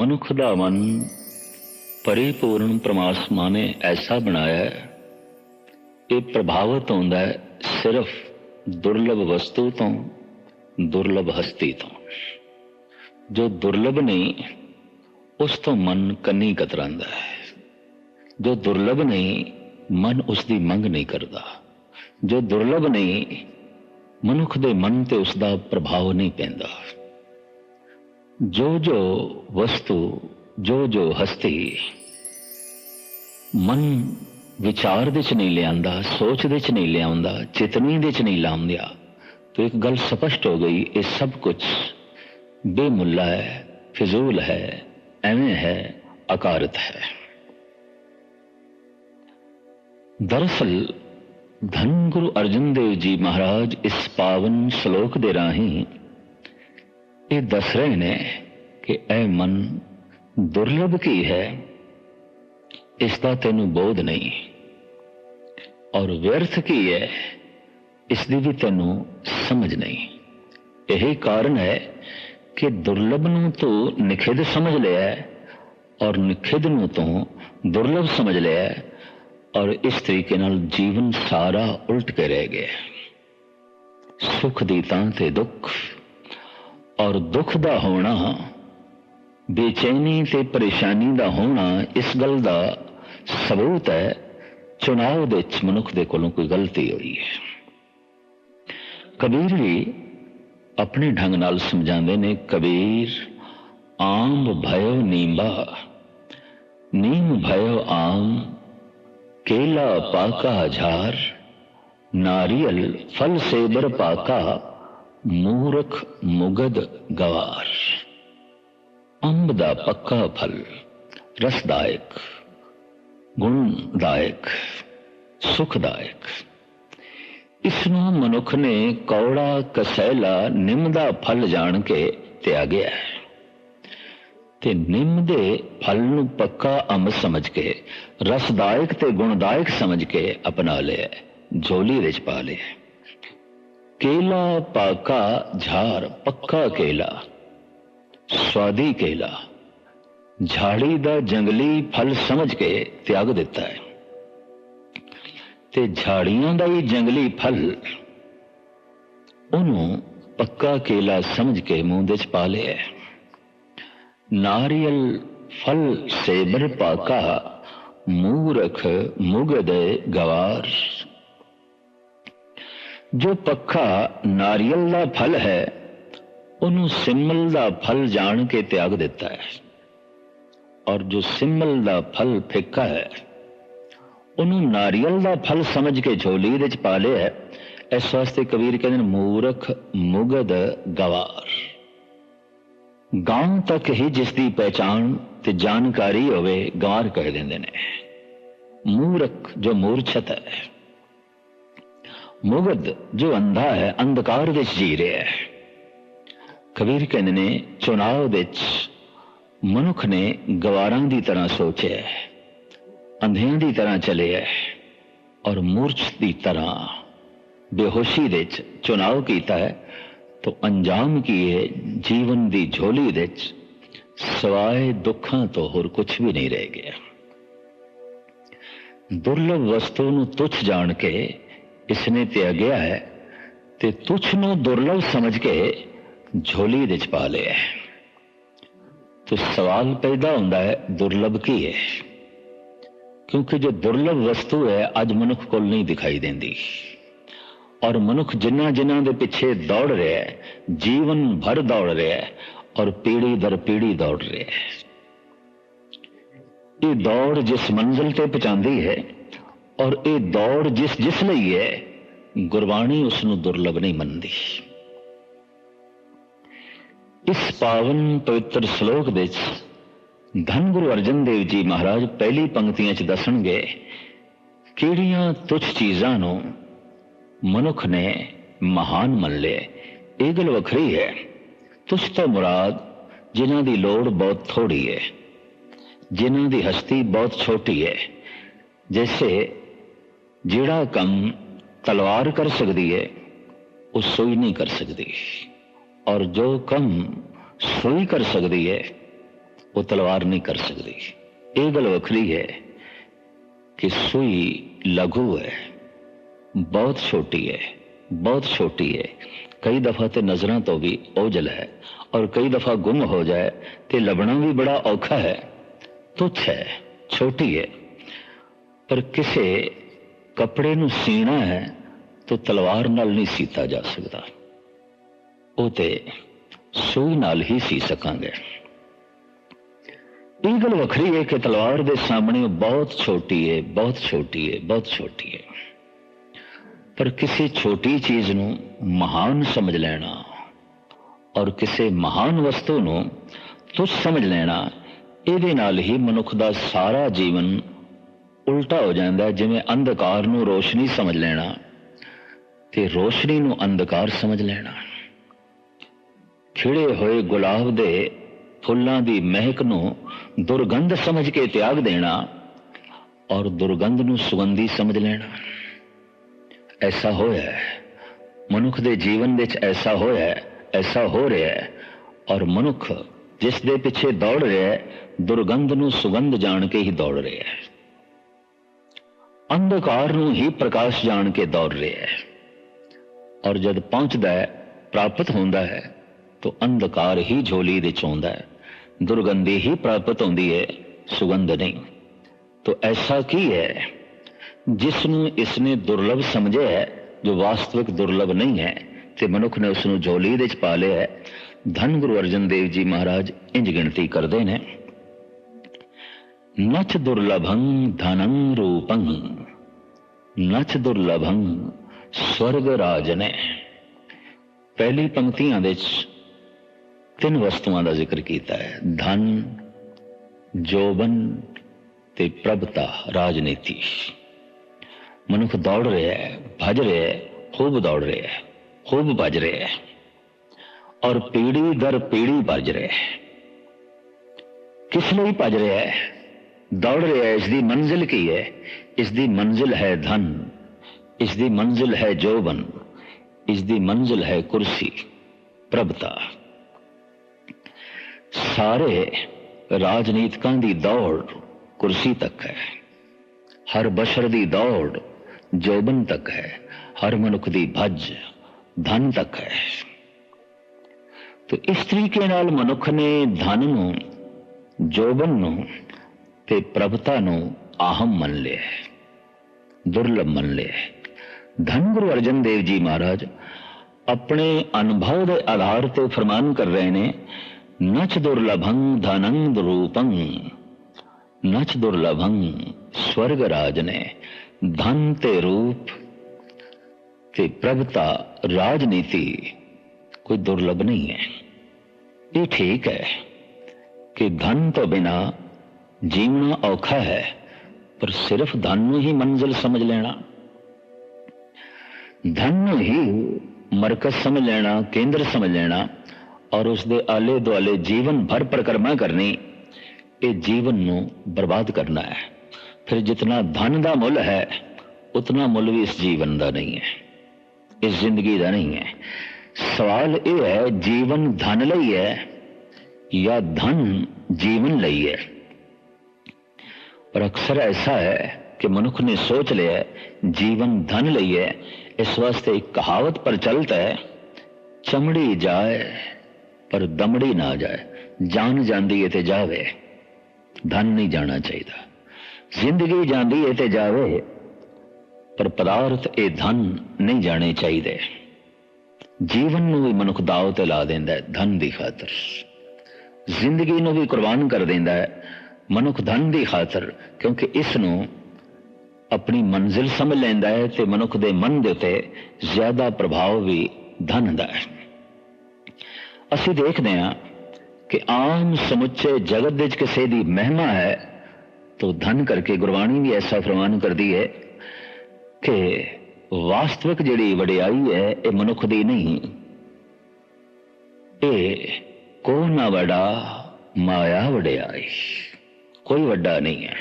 ਮਨੁੱਖ ਦਾ ਮਨ ਪਰਿਪੂਰਨ ਪ੍ਰਮਾਤਮਾ ਨੇ ਐਸਾ ਬਣਾਇਆ ਹੈ, ਇਹ ਪ੍ਰਭਾਵਿਤ ਹੁੰਦਾ ਹੈ ਸਿਰਫ ਦੁਰਲਭ ਵਸਤੂ ਤੋਂ, ਦੁਰਲਭ ਹਸਤੀ ਤੋਂ। ਜੋ ਦੁਰਲਭ ਨਹੀਂ, ਉਸ ਤੋਂ ਮਨ ਕੰਨੀ ਕਤਰਾਂਦਾ ਹੈ। ਜੋ ਦੁਰਲਭ ਨਹੀਂ, ਮਨ ਉਸ ਦੀ ਮੰਗ ਨਹੀਂ ਕਰਦਾ। ਜੋ ਦੁਰਲਭ ਨਹੀਂ, ਮਨੁੱਖ ਦੇ ਮਨ ਤੇ ਉਸ ਦਾ ਪ੍ਰਭਾਵ ਨਹੀਂ ਪੈਂਦਾ। ਜੋ ਜੋ ਵਸਤੂ, ਜੋ ਜੋ ਹਸਤੀ ਮਨ ਵਿਚਾਰ ਦੇ ਚ ਨਹੀਂ ਲਿਆਂਦਾ, ਸੋਚ ਦੇ ਚ ਨਹੀਂ ਲਿਆਉਂਦਾ, ਚੇਤਨੀ ਦੇ ਚ ਨਹੀਂ ਲਾਉਂਦਿਆ, ਤਾਂ ਇੱਕ ਗੱਲ ਸਪਸ਼ਟ ਹੋ ਗਈ, ਇਹ ਸਭ ਕੁਝ ਬੇਮੁੱਲਾ ਹੈ, ਫਿਜ਼ੂਲ ਹੈ, ਐਵੇਂ ਹੈ, ਅਕਾਰਤ ਹੈ। ਦਰਅਸਲ ਧੰਨ ਗੁਰੂ ਅਰਜਨ ਦੇਵ ਜੀ ਮਹਾਰਾਜ ਇਸ ਪਾਵਨ ਸ਼ਲੋਕ ਦੇ ਰਾਹੀਂ ਇਹ ਦੱਸ ਰਹੇ ਨੇ ਕਿ ਇਹ ਮਨ ਦੁਰਲਭ ਕੀ ਹੈ? ਇਸ ਦਾ ਤੈਨੂੰ ਬੋਧ ਨਹੀਂ। ਔਰ ਵਿਅਰਥ ਕੀ ਹੈ? ਇਸ ਦੀ ਵੀ ਤੈਨੂੰ ਸਮਝ ਨਹੀਂ। ਇਹ ਕਾਰਨ ਹੈ ਕਿ ਦੁਰਲਭ ਨੂੰ ਤੂੰ ਨਿਖਿਧ ਸਮਝ ਲਿਆ ਔਰ ਨਿਖਿਧ ਨੂੰ ਤੂੰ ਦੁਰਲਭ ਸਮਝ ਲਿਆ ਔਰ ਇਸ ਤਰੀਕੇ ਨਾਲ ਜੀਵਨ ਸਾਰਾ ਉਲਟ ਕੇ ਰਹਿ ਗਿਆ। ਸੁਖ ਦੀ ਤਾਂ ਤੇ ਦੁੱਖ ਔਰ ਦੁੱਖ ਦਾ ਹੋਣਾ, ਬੇਚੈਨੀ ਤੇ ਪਰੇਸ਼ਾਨੀ ਦਾ ਹੋਣਾ, ਇਸ ਗੱਲ ਦਾ ਸਬੂਤ ਹੈ, ਚੁਣਾਵ ਦੇ ਵਿੱਚ ਮਨੁੱਖ ਦੇ ਕੋਲੋਂ ਕੋਈ ਗਲਤੀ ਹੋਈ ਹੈ। ਕਬੀਰ ਵੀ ਆਪਣੇ ਢੰਗ ਨਾਲ ਸਮਝਾਉਂਦੇ ਨੇ, ਕਬੀਰ, ਆਮ ਭਇਓ ਨੀਂਬਾ, ਨੀਮ ਭਇਓ ਆਮ, ਕੇਲਾ ਪਾਕਾ ਹਜ਼ਾਰ, ਨਾਰੀਅਲ ਫਲ ਸੇਬਰ ਪਾਕਾ ਮੂਰਖ ਮੁਗਦ ਗਵਾਰ ਅੰਬ ਦਾ ਪੱਕਾ ਫਲ ਰਸਦਾਇਕ ਗੁਣਦਾਇਕ ਸੁਖਦਾਇਕ ਇਸ ਨੂੰ ਮਨੁੱਖ ਨੇ ਕੌੜਾ ਕਸੈਲਾ ਨਿੰਮ ਦਾ ਫਲ ਜਾਣ ਕੇ ਤਿਆਗਿਆ ਹੈ ਤੇ ਨਿੰਮ ਦੇ ਫਲ ਨੂੰ ਪੱਕਾ ਅੰਬ ਸਮਝ ਕੇ ਰਸਦਾਇਕ ਤੇ ਗੁਣਦਾਇਕ ਸਮਝ ਕੇ ਅਪਣਾ ਲਿਆ ਝੋਲੀ ਵਿੱਚ ਪਾ ਲਿਆ ਕੇਲਾ ਪਾਕਾ ਝਾਰ ਪੱਕਾ ਕੇਲਾ ਸਵਾਦੀ ਕੇਲਾ ਝਾੜੀ ਦਾ ਜੰਗਲੀ ਫਲ ਸਮਝ ਕੇ ਤਿਆਗ ਦਿੱਤਾ ਹੈ ਤੇ ਝਾੜੀਆਂ ਦਾ ਹੀ ਜੰਗਲੀ ਫਲ ਉਹਨੂੰ ਪੱਕਾ ਕੇਲਾ ਸਮਝ ਕੇ ਮੂੰਹ ਦੇ ਪਾ ਲਿਆ ਨਾਰੀਅਲ ਫਲ ਸੇਬਰ ਪਾਕਾ ਮੂਰਖ ਮੁਗਦ ਗਵਾਰ ਜੋ ਪੱਖਾ ਨਾਰੀਅਲ ਦਾ ਫਲ ਹੈ, ਉਹਨੂੰ ਸਿਮਲ ਦਾ ਫਲ ਜਾਣ ਕੇ ਤਿਆਗ ਦਿੱਤਾ ਹੈ। ਔਰ ਜੋ ਸਿਮਲ ਦਾ ਫਲ ਫਿੱਕਾ ਹੈ, ਉਹਨੂੰ ਨਾਰੀਅਲ ਦਾ ਫਲ ਸਮਝ ਕੇ ਝੋਲੀ ਵਿੱਚ ਪਾ ਲਿਆ ਇਸ ਵਾਸਤੇ ਕਬੀਰ ਕਹਿੰਦੇ ਨੇ, ਮੂਰਖ ਮੁਗਦ ਗਵਾਰ। ਗਾਂ ਤੱਕ ਹੀ ਜਿਸ ਦੀ ਪਹਿਚਾਣ ਤੇ ਜਾਣਕਾਰੀ ਹੋਵੇ, ਗਵਾਰ ਕਹਿ ਦਿੰਦੇ ਨੇ। ਮੂਰਖ ਜੋ ਮੂਰਛਤ ਹੈ ਮੁਗਦ ਜੋ ਅੰਧਾ ਹੈ ਅੰਧਕਾਰ ਵਿੱਚ ਜੀ ਰਿਹਾ ਹੈ ਕਬੀਰ ਕਹਿੰਦੇ ਨੇ ਚੁਣਾਵ ਵਿੱਚ ਮਨੁੱਖ ਨੇ ਗਵਾਰਾਂ ਦੀ ਤਰ੍ਹਾਂ ਸੋਚਿਆ ਅੰਧਿਆਂ ਦੀ ਤਰ੍ਹਾਂ ਚੱਲਿਆ ਔਰ ਮੂਰਛ ਦੀ ਤਰ੍ਹਾਂ ਬੇਹੋਸ਼ੀ ਵਿੱਚ ਚੁਣਾਵ ਕੀਤਾ ਹੈ ਤੋ ਅੰਜਾਮ ਕੀ ਹੈ ਜੀਵਨ ਦੀ ਝੋਲੀ ਵਿੱਚ ਸਵਾਏ ਦੁੱਖਾਂ ਤੋਂ ਹੋਰ ਕੁਝ ਵੀ ਨਹੀਂ ਰਹਿ ਗਿਆ ਦੁਰਲਭ ਵਸਤੂ ਨੂੰ ਤੁਛ ਜਾਣ ਕੇ ਇਸਨੇ ਤਿਆਗਿਆ ਹੈ ਤੇ ਤੁੱਛ ਨੂੰ ਦੁਰਲਭ ਸਮਝ ਕੇ ਝੋਲੀ ਵਿੱਚ ਪਾ ਲਿਆ ਤੋ ਸਵਾਲ ਪੈਦਾ ਹੁੰਦਾ ਹੈ ਦੁਰਲਭ ਕੀ ਹੈ ਕਿਉਂਕਿ ਜੋ ਦੁਰਲਭ ਵਸਤੂ ਹੈ ਅੱਜ ਮਨੁੱਖ ਕੋਲ ਨਹੀਂ ਦਿਖਾਈ ਦਿੰਦੀ ਔਰ ਮਨੁੱਖ ਜਿੰਨਾ ਜਿਨ੍ਹਾਂ ਦੇ ਪਿੱਛੇ ਦੌੜ ਰਿਹਾ ਹੈ ਜੀਵਨ ਭਰ ਦੌੜ ਰਿਹਾ ਹੈ ਔਰ ਪੀੜੀ ਦਰ ਪੀੜੀ ਦੌੜ ਰਿਹਾ ਹੈ ਇਹ ਦੌੜ ਜਿਸ ਮੰਜ਼ਿਲ ਤੇ ਪਹੁੰਚਾਉਂਦੀ ਹੈ ਔਰ ਇਹ ਦੌੜ ਜਿਸ ਜਿਸ ਲਈ ਹੈ, ਗੁਰਬਾਣੀ ਉਸ ਨੂੰ ਦੁਰਲਭ ਨਹੀਂ ਮੰਨਦੀ। ਇਸ ਪਾਵਨ ਪਵਿੱਤਰ ਸ਼ਲੋਕ ਵਿੱਚ ਧੰਨ ਗੁਰੂ ਅਰਜਨ ਦੇਵ ਜੀ ਮਹਾਰਾਜ ਪਹਿਲੀ ਪੰਕਤੀਆਂ 'ਚ ਦੱਸਣਗੇ, ਕਿਹੜੀਆਂ ਤੁਛ ਚੀਜ਼ਾਂ ਨੂੰ ਮਨੁੱਖ ਨੇ ਮਹਾਨ ਮੰਨ ਲਿਆ। ਇਹ ਗੱਲ ਵੱਖਰੀ ਹੈ। ਤੁਸ ਤੋਂ ਮੁਰਾਦ ਜਿਨ੍ਹਾਂ ਦੀ ਲੋੜ ਬਹੁਤ ਥੋੜੀ ਹੈ, ਜਿਨ੍ਹਾਂ ਦੀ ਹਸਤੀ ਬਹੁਤ ਛੋਟੀ ਹੈ। ਜੈਸੇ ਜਿਹੜਾ ਕੰਮ ਤਲਵਾਰ ਕਰ ਸਕਦੀ ਹੈ ਉਹ ਸੂਈ ਨਹੀਂ ਕਰ ਸਕਦੀ ਔਰ ਜੋ ਕੰਮ ਸੂਈ ਕਰ ਸਕਦੀ ਹੈ ਉਹ ਤਲਵਾਰ ਨਹੀਂ ਕਰ ਸਕਦੀ ਇਹ ਗੱਲ ਵੱਖਰੀ ਹੈ ਕਿ ਸੂਈ ਲਘੂ ਹੈ ਬਹੁਤ ਛੋਟੀ ਹੈ ਬਹੁਤ ਛੋਟੀ ਹੈ ਕਈ ਦਫਾ ਤੇ ਨਜ਼ਰਾਂ ਤੋਂ ਵੀ ਓਝਲ ਹੈ ਔਰ ਕਈ ਦਫਾ ਗੁੰਮ ਹੋ ਜਾਏ ਤੇ ਲੱਭਣਾ ਵੀ ਬੜਾ ਔਖਾ ਹੈ ਤੁੱਛ ਹੈ ਛੋਟੀ ਹੈ ਪਰ ਕਿਸੇ ਕੱਪੜੇ ਨੂੰ ਸੀਣਾ ਹੈ ਤਾਂ ਤਲਵਾਰ ਨਾਲ ਨਹੀਂ ਸੀਤਾ ਜਾ ਸਕਦਾ। ਉਹ ਤੇ ਸੂਈ ਨਾਲ ਹੀ ਸੀ ਸਕਾਂਗੇ। ਇਹ ਗੱਲ ਵੱਖਰੀ ਹੈ ਕਿ ਤਲਵਾਰ ਦੇ ਸਾਹਮਣੇ ਬਹੁਤ ਛੋਟੀ ਹੈ, ਬਹੁਤ ਛੋਟੀ ਹੈ, ਬਹੁਤ ਛੋਟੀ ਹੈ। ਪਰ ਕਿਸੇ ਛੋਟੀ ਚੀਜ਼ ਨੂੰ ਮਹਾਨ ਸਮਝ ਲੈਣਾ ਔਰ ਕਿਸੇ ਮਹਾਨ ਵਸਤੂ ਨੂੰ ਤੁਛ ਸਮਝ ਲੈਣਾ, ਇਹਦੇ ਨਾਲ ਹੀ ਮਨੁੱਖ ਦਾ ਸਾਰਾ ਜੀਵਨ ਉਲਟਾ ਹੋ ਜਾਂਦਾ ਜਿਵੇਂ ਅੰਧਕਾਰ ਨੂੰ ਰੋਸ਼ਨੀ ਸਮਝ ਲੈਣਾ ਤੇ ਰੋਸ਼ਨੀ ਨੂੰ ਅੰਧਕਾਰ ਸਮਝ ਲੈਣਾ। ਖਿੜੇ ਹੋਏ ਗੁਲਾਬ ਦੇ ਫੁੱਲਾਂ ਦੀ ਮਹਿਕ ਨੂੰ ਦੁਰਗੰਧ ਸਮਝ ਕੇ ਤਿਆਗ ਦੇਣਾ ਔਰ ਦੁਰਗੰਧ ਨੂੰ ਸੁਗੰਧੀ ਸਮਝ ਲੈਣਾ। ਐਸਾ ਹੋਇਆ ਹੈ। ਮਨੁੱਖ ਦੇ ਜੀਵਨ ਵਿੱਚ ਐਸਾ ਹੋਇਆ ਹੈ, ਐਸਾ ਹੋ ਰਿਹਾ ਹੈ ਔਰ ਮਨੁੱਖ ਜਿਸ ਦੇ ਪਿੱਛੇ ਦੌੜ ਰਿਹਾ ਹੈ, ਦੁਰਗੰਧ ਨੂੰ ਸੁਗੰਧ ਜਾਣ ਕੇ ਹੀ ਦੌੜ ਰਿਹਾ ਹੈ। ਅੰਧਕਾਰ ਨੂੰ ਹੀ ਪ੍ਰਕਾਸ਼ ਜਾਣ ਕੇ ਦੌੜ ਰਿਹਾ ਹੈ। ਔਰ ਜਦ ਪਹੁੰਚਦਾ ਹੈ, ਪ੍ਰਾਪਤ ਹੁੰਦਾ ਹੈ, ਤਾਂ ਅੰਧਕਾਰ ਹੀ ਝੋਲੀ ਦੇ ਚੋਂਦਾ ਹੈ। ਦੁਰਗੰਧੀ ਹੀ ਪ੍ਰਾਪਤ ਹੁੰਦੀ ਹੈ, ਸੁਗੰਧ ਨਹੀਂ। ਤਾਂ ਐਸਾ ਕੀ ਹੈ? ਜਿਸ ਨੂੰ ਇਸਨੇ ਦੁਰਲਭ ਸਮਝਿਆ ਹੈ, ਜੋ ਵਾਸਤਵਿਕ ਦੁਰਲਭ ਨਹੀਂ ਹੈ, ਤੇ ਮਨੁੱਖ ਨੇ ਉਸ ਨੂੰ ਝੋਲੀ ਦੇ ਵਿੱਚ ਪਾ ਲਿਆ ਹੈ, ਧੰਨ ਗੁਰੂ ਅਰਜਨ ਦੇਵ ਜੀ ਮਹਾਰਾਜ, ਇੰਜ ਗਿਣਤੀ ਕਰਦੇ ਨੇ। ਨਚ ਦੁਰਲਭੰ ਧਨੰ ਰੂਪੰ। ਨਚ ਦੁਰਲਭੰ ਸਵਰਗ ਰਾਜ ਨੇ ਪਹਿਲੀ ਪੰਕਤੀਆਂ ਦੇ ਵਿੱਚ ਤਿੰਨ ਵਸਤੂਆਂ ਦਾ ਜ਼ਿਕਰ ਕੀਤਾ ਹੈ। ਧਨ, ਜੋਬਨ ਤੇ ਪ੍ਰਭਤਾ ਰਾਜਨੀਤੀ। ਮਨੁੱਖ ਦੌੜ ਰਿਹਾ ਹੈ, ਭੱਜ ਰਿਹਾ ਹੈ, ਖੂਬ ਦੌੜ ਰਿਹਾ ਹੈ, ਖੂਬ ਭੱਜ ਰਿਹਾ ਹੈ ਔਰ ਪੀੜੀ ਦਰ ਪੀੜੀ ਭੱਜ ਰਿਹਾ ਹੈ। ਕਿਸ ਲਈ ਭੱਜ ਰਿਹਾ ਹੈ? ਦੌੜ ਰਿਹਾ ਹੈ ਇਸ ਦੀ ਮੰਜ਼ਿਲ ਕੀ ਹੈ? ਇਸ ਦੀ ਮੰਜ਼ਿਲ ਹੈ ਧਨ ਇਸ ਦੀ ਮੰਜ਼ਿਲ ਹੈ ਜੋਬਨ ਇਸ ਦੀ ਮੰਜ਼ਿਲ ਹੈ ਕੁਰਸੀ, ਪ੍ਰਭਤਾ। ਸਾਰੇ ਰਾਜਨੀਤਿਕਾਂ ਦੀ ਦੌੜ ਕੁਰਸੀ ਤੱਕ ਹੈ। ਹਰ ਬਸ਼ਰ ਦੀ ਦੌੜ ਜੋਬਨ ਤੱਕ ਹੈ। ਹਰ ਮਨੁੱਖ ਦੀ ਭੱਜ ਧਨ ਤੱਕ ਹੈ। ਤੋ ਇਸ ਤਰੀਕੇ ਨਾਲ ਮਨੁੱਖ ਨੇ ਧਨ ਨੂੰ, ਜੋਬਨ ਨੂੰ ਤੇ ਪ੍ਰਭਤਾ ਨੂੰ ਆਹਮ ਮੰਨ ਲਿਆ ਦੁਰਲਭ ਮੰਨ ਲਿਆ ਧੰਨ ਗੁਰੂ ਅਰਜਨ ਦੇਵ ਜੀ ਮਹਾਰਾਜ ਆਪਣੇ ਅਨੁਭਵ ਦੇ ਆਧਾਰ ਤੇ ਫਰਮਾਨ ਕਰ ਰਹੇ ਨੇ ਨਚ ਦੁਰਲਭੰ ਧਨੰ ਰੂਪੰ ਨਚ ਦੁਰਲਭੰ ਸਵਰਗ ਰਾਜ ਨੇ ਧਨ ਤੇ ਰੂਪ ਤੇ ਪ੍ਰਭਤਾ ਰਾਜਨੀਤੀ ਕੋਈ ਦੁਰਲਭ ਨਹੀਂ ਹੈ ਇਹ ਠੀਕ ਹੈ ਕਿ ਧਨ ਤੋਂ ਬਿਨਾ ਜੀਵਣਾ ਔਖਾ ਹੈ, ਪਰ ਸਿਰਫ ਧਨ ਨੂੰ ਹੀ ਮੰਜ਼ਿਲ ਸਮਝ ਲੈਣਾ। ਧਨ ਨੂੰ ਹੀ ਮਰਕਜ਼ ਸਮਝ ਲੈਣਾ, ਕੇਂਦਰ ਸਮਝ ਲੈਣਾ, ਔਰ ਉਸ ਦੇ ਆਲੇ ਦੁਆਲੇ ਜੀਵਨ ਭਰ ਪ੍ਰਕਰਮਾ ਕਰਨੀ, ਇਹ ਜੀਵਨ ਨੂੰ ਬਰਬਾਦ ਕਰਨਾ ਹੈ। ਫਿਰ ਜਿਤਨਾ ਧਨ ਦਾ ਮੁੱਲ ਹੈ, ਉਤਨਾ ਮੁੱਲ ਵੀ ਇਸ ਜੀਵਨ ਦਾ ਨਹੀਂ ਹੈ। ਇਸ ਜ਼ਿੰਦਗੀ ਦਾ ਨਹੀਂ ਹੈ। ਸਵਾਲ ਇਹ ਹੈ, ਜੀਵਨ ਧਨ ਲਈ ਹੈ ਜਾਂ ਧਨ ਜੀਵਨ ਲਈ ਹੈ? ਪਰ ਅਕਸਰ ਐਸਾ ਹੈ ਕਿ ਮਨੁੱਖ ਨੇ ਸੋਚ ਲਿਆ ਜੀਵਨ ਧਨ ਲਈ ਹੈ, ਇਸ ਵਾਸਤੇ ਇੱਕ ਕਹਾਵਤ ਪ੍ਰਚਲਿਤ ਹੈ, ਚਮੜੀ ਜਾਏ ਪਰ ਦਮੜੀ ਨਾ ਜਾਏ, ਜਾਨ ਜਾਂਦੀ ਹੈ ਤੇ ਜਾਵੇ, ਧਨ ਨਹੀਂ ਜਾਣਾ ਚਾਹੀਦਾ। ਜ਼ਿੰਦਗੀ ਜਾਂਦੀ ਹੈ ਤੇ ਜਾਵੇ, ਪਰ ਪਦਾਰਥ ਇਹ ਧਨ ਨਹੀਂ ਜਾਣੇ ਚਾਹੀਦੇ। ਜੀਵਨ ਨੂੰ ਵੀ ਮਨੁੱਖ ਦਾਅ ਤੇ ਲਾ ਦਿੰਦਾ ਹੈ, ਧਨ ਦੀ ਖਾਤਰ। ਜ਼ਿੰਦਗੀ ਨੂੰ ਵੀ ਕੁਰਬਾਨ ਕਰ ਦਿੰਦਾ ਹੈ ਮਨੁੱਖ ਧਨ ਦੀ ਖਾਤਰ, ਕਿਉਂਕਿ ਇਸ ਨੂੰ ਆਪਣੀ ਮੰਜ਼ਿਲ ਸਮਝ ਲੈਂਦਾ ਹੈ ਤੇ ਮਨੁੱਖ ਦੇ ਮਨ ਦੇ ਉੱਤੇ ਜ਼ਿਆਦਾ ਪ੍ਰਭਾਵ ਵੀ ਧਨ ਦਾ ਹੈ। ਅਸੀਂ ਦੇਖਦੇ ਹਾਂ ਕਿ ਆਮ ਸਮੁੱਚੇ ਜਗਤ ਵਿੱਚ ਕਿਸੇ ਦੀ ਮਹਿਮਾ ਹੈ, ਤਾਂ ਧਨ ਕਰਕੇ ਗੁਰਬਾਣੀ ਵੀ ਐਸਾ ਫਰਮਾਨ ਕਰਦੀ ਹੈ ਕਿ ਵਾਸਤਵਿਕ ਜਿਹੜੀ ਵਡਿਆਈ ਹੈ, ਇਹ ਮਨੁੱਖ ਦੀ ਨਹੀਂ। ਇਹ ਕੋ ਨਾ ਵਡਾ ਮਾਇਆ ਵਡਿਆਈ। ਕੋਈ ਵੱਡਾ ਨਹੀਂ ਹੈ।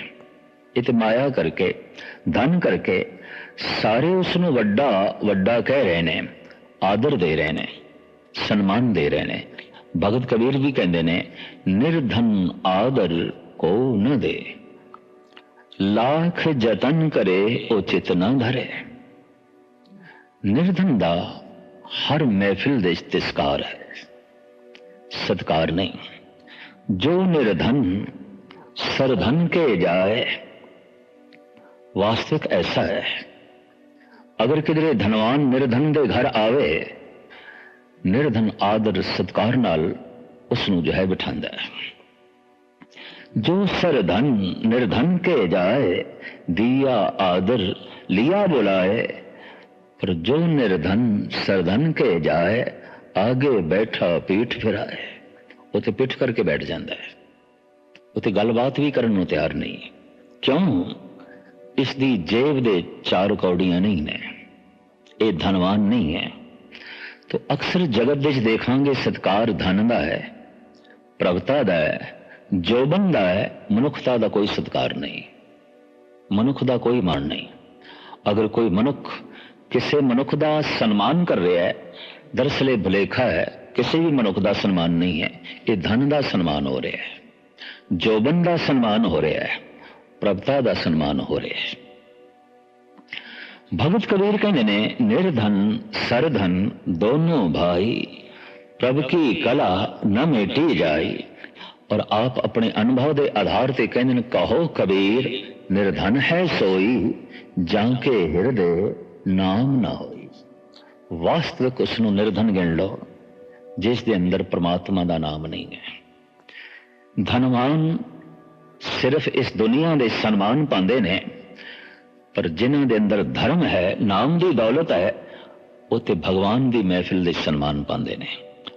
ਇਹ ਤੇ ਮਾਇਆ ਕਰਕੇ, ਧਨ ਕਰਕੇ ਸਾਰੇ ਉਸ ਨੂੰ ਵੱਡਾ ਵੱਡਾ ਕਹਿ ਰਹੇ ਨੇ, ਆਦਰ ਦੇ ਰਹੇ ਨੇ, ਸਨਮਾਨ ਦੇ ਰਹੇ ਨੇ। ਭਗਤ ਕਬੀਰ ਵੀ ਕਹਿੰਦੇ ਨੇ, ਨਿਰਧਨ ਆਦਰ ਕੋ ਨ ਦੇ। ਲੱਖ ਯਤਨ ਕਰੇ, ਉਹ ਚਿਤ ਨਾ ਧਰੇ। ਨਿਰਧਨ ਦਾ ਹਰ ਮਹਿਫਿਲ ਦੇ ਇਸਤਿਸਕਾਰ ਹੈ। ਸਤਕਾਰ ਨਹੀਂ। ਜੋ ਨਿਰਧਨ सरधन के जाए। वास्तविक ऐसा है। अगर किधरे धनवान निर्धन दे घर आवे, निर्धन आदर सत्कार नाल उसनु जो है बिठांदा है। जो सरधन निर्धन के जाए, दिया आदर लिया बुलाए, पर जो निर्धन सरधन के जाए, आगे बैठा पीठ फिराए वो तो करके बैठ जाता है। ਉਤੇ ਗੱਲਬਾਤ ਵੀ ਕਰਨ ਨੂੰ ਤਿਆਰ ਨਹੀਂ। ਕਿਉਂ? ਇਸ ਦੀ ਜੇਬ ਦੇ ਚਾਰ ਕੌੜੀਆਂ ਨਹੀਂ ਨੇ। ਇਹ ਧਨਵਾਨ ਨਹੀਂ ਹੈ। ਤੋ ਅਕਸਰ ਜਗਤ ਵਿੱਚ ਦੇਖਾਂਗੇ ਸਤਕਾਰ ਧਨ ਦਾ ਹੈ ਪ੍ਰਗਤਾ ਦਾ ਹੈ, ਜੋਬਨ ਦਾ ਹੈ, ਮਨੁੱਖਤਾ ਦਾ ਕੋਈ ਸਤਕਾਰ ਨਹੀਂ। ਮਨੁੱਖ ਦਾ ਕੋਈ ਮਾਣ ਨਹੀਂ। ਅਗਰ ਕੋਈ ਮਨੁੱਖ ਕਿਸੇ ਮਨੁੱਖ ਦਾ ਸਨਮਾਨ ਕਰ ਰਿਹਾ ਹੈ, ਦਰਸਲ ਇਹ ਭੁਲੇਖਾ ਹੈ, ਕਿਸੇ ਵੀ ਮਨੁੱਖ ਦਾ ਸਨਮਾਨ ਨਹੀਂ ਹੈ, ਇਹ ਧਨ ਦਾ ਸਨਮਾਨ ਹੋ ਰਿਹਾ ਹੈ। ਜੋਬਨ ਦਾ ਸਨਮਾਨ ਹੋ ਰਿਹਾ ਹੈ, ਪ੍ਰਭਤਾ ਦਾ ਸਨਮਾਨ ਹੋ ਰਿਹਾ ਹੈ। ਭਗਤ ਕਬੀਰ ਕਹਿੰਦੇ ਨੇ ਨਿਰਧਨ ਸਰਧਨ ਦੋਨੋਂ ਭਾਈ, ਪ੍ਰਭ ਕੀ ਕਲਾ न ਮੇਟੀ ਜਾਈ। ਔਰ ਆਪ ਆਪਣੇ ਅਨੁਭਵ ਦੇ ਆਧਾਰ ਤੇ ਕਹਿੰਦੇ ਨੇ, ਕਹੋ ਕਬੀਰ ਨਿਰਧਨ ਹੈ ਸੋਈ, ਜਾਂ ਕੇ ਹਿਰਦੇ ਨਾਮ ਨਾ ਹੋਈ। ਵਾਸਤਵਿਕ ਉਸ ਨੂੰ ਨਿਰਧਨ ਗਿਣ ਲਓ, ਜਿਸ ਦੇ ਅੰਦਰ ਪ੍ਰਮਾਤਮਾ ਦਾ ਨਾਮ ਨਹੀਂ ਹੈ। ਧਨਵਾਨ ਸਿਰਫ ਇਸ ਦੁਨੀਆ ਦੇ ਸਨਮਾਨ ਪਾਉਂਦੇ ਨੇ, ਪਰ ਜਿਨ੍ਹਾਂ ਦੇ ਅੰਦਰ ਧਰਮ ਹੈ, ਨਾਮ ਦੀ ਦੌਲਤ ਹੈ, ਉਹ ਤੇ ਭਗਵਾਨ ਦੀ ਮਹਿਫਿਲ ਦੇ ਸਨਮਾਨ ਪਾਉਂਦੇ ਨੇ,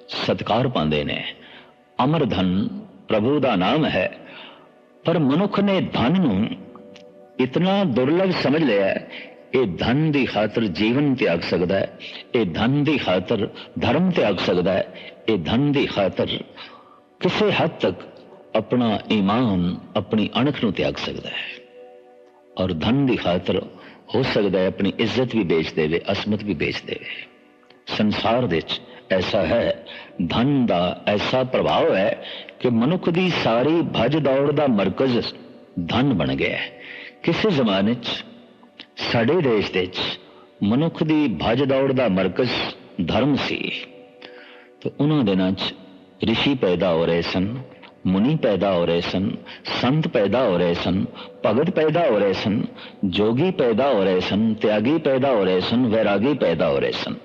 ਸਤਕਾਰ ਪਾਉਂਦੇ ਨੇ। ਅਮਰ ਧਨ ਪ੍ਰਭੂ ਦਾ ਨਾਮ ਹੈ, ਪਰ ਮਨੁੱਖ ਨੇ ਧਨ ਨੂੰ ਇਤਨਾ ਦੁਰਲਭ ਸਮਝ ਲਿਆ ਹੈ ਇਹ ਧਨ ਦੀ ਖਾਤਰ ਜੀਵਨ ਤਿਆਗ ਸਕਦਾ ਹੈ, ਇਹ ਧਨ ਦੀ ਖਾਤਰ ਧਰਮ ਤਿਆਗ ਸਕਦਾ ਹੈ, ਇਹ ਧਨ ਦੀ ਖਾਤਰ ਕਿਸੇ ਹੱਦ ਤੱਕ ਆਪਣਾ ਈਮਾਨ ਆਪਣੀ ਅਣਖ ਨੂੰ ਤਿਆਗ ਸਕਦਾ ਹੈ ਔਰ ਧਨ ਦੀ ਖਾਤਰ ਹੋ ਸਕਦਾ ਹੈ ਆਪਣੀ ਇੱਜ਼ਤ ਵੀ ਵੇਚ ਦੇਵੇ, ਅਸਮਤ ਵੀ ਵੇਚ ਦੇਵੇ। ਸੰਸਾਰ ਵਿੱਚ ਐਸਾ ਹੈ, ਧਨ ਦਾ ਐਸਾ ਪ੍ਰਭਾਵ ਹੈ ਕਿ ਮਨੁੱਖ ਦੀ ਸਾਰੀ ਭਜ ਦੌੜ ਦਾ ਮਰਕਜ਼ ਧਨ ਬਣ ਗਿਆ ਹੈ। ਕਿਸੇ ਜ਼ਮਾਨੇ 'ਚ, ਸਾਡੇ ਦੇਸ਼ ਦੇ ਵਿੱਚ ਮਨੁੱਖ ਦੀ ਭਜ ਦੌੜ ਦਾ ਮਰਕਜ਼ ਧਰਮ ਸੀ। ਤੇ ਉਹਨਾਂ ਦਿਨਾਂ 'ਚ ਰਿਸ਼ੀ ਪੈਦਾ ਹੋ ਰਹੇ ਸਨ। मुनि पैदा हो रहे सन, संत पैदा हो रहे सन भगत पैदा हो रहे सन, जोगी पैदा हो रहे सन, त्यागी पैदा हो रहे सन, वैरागी पैदा हो रहे सन।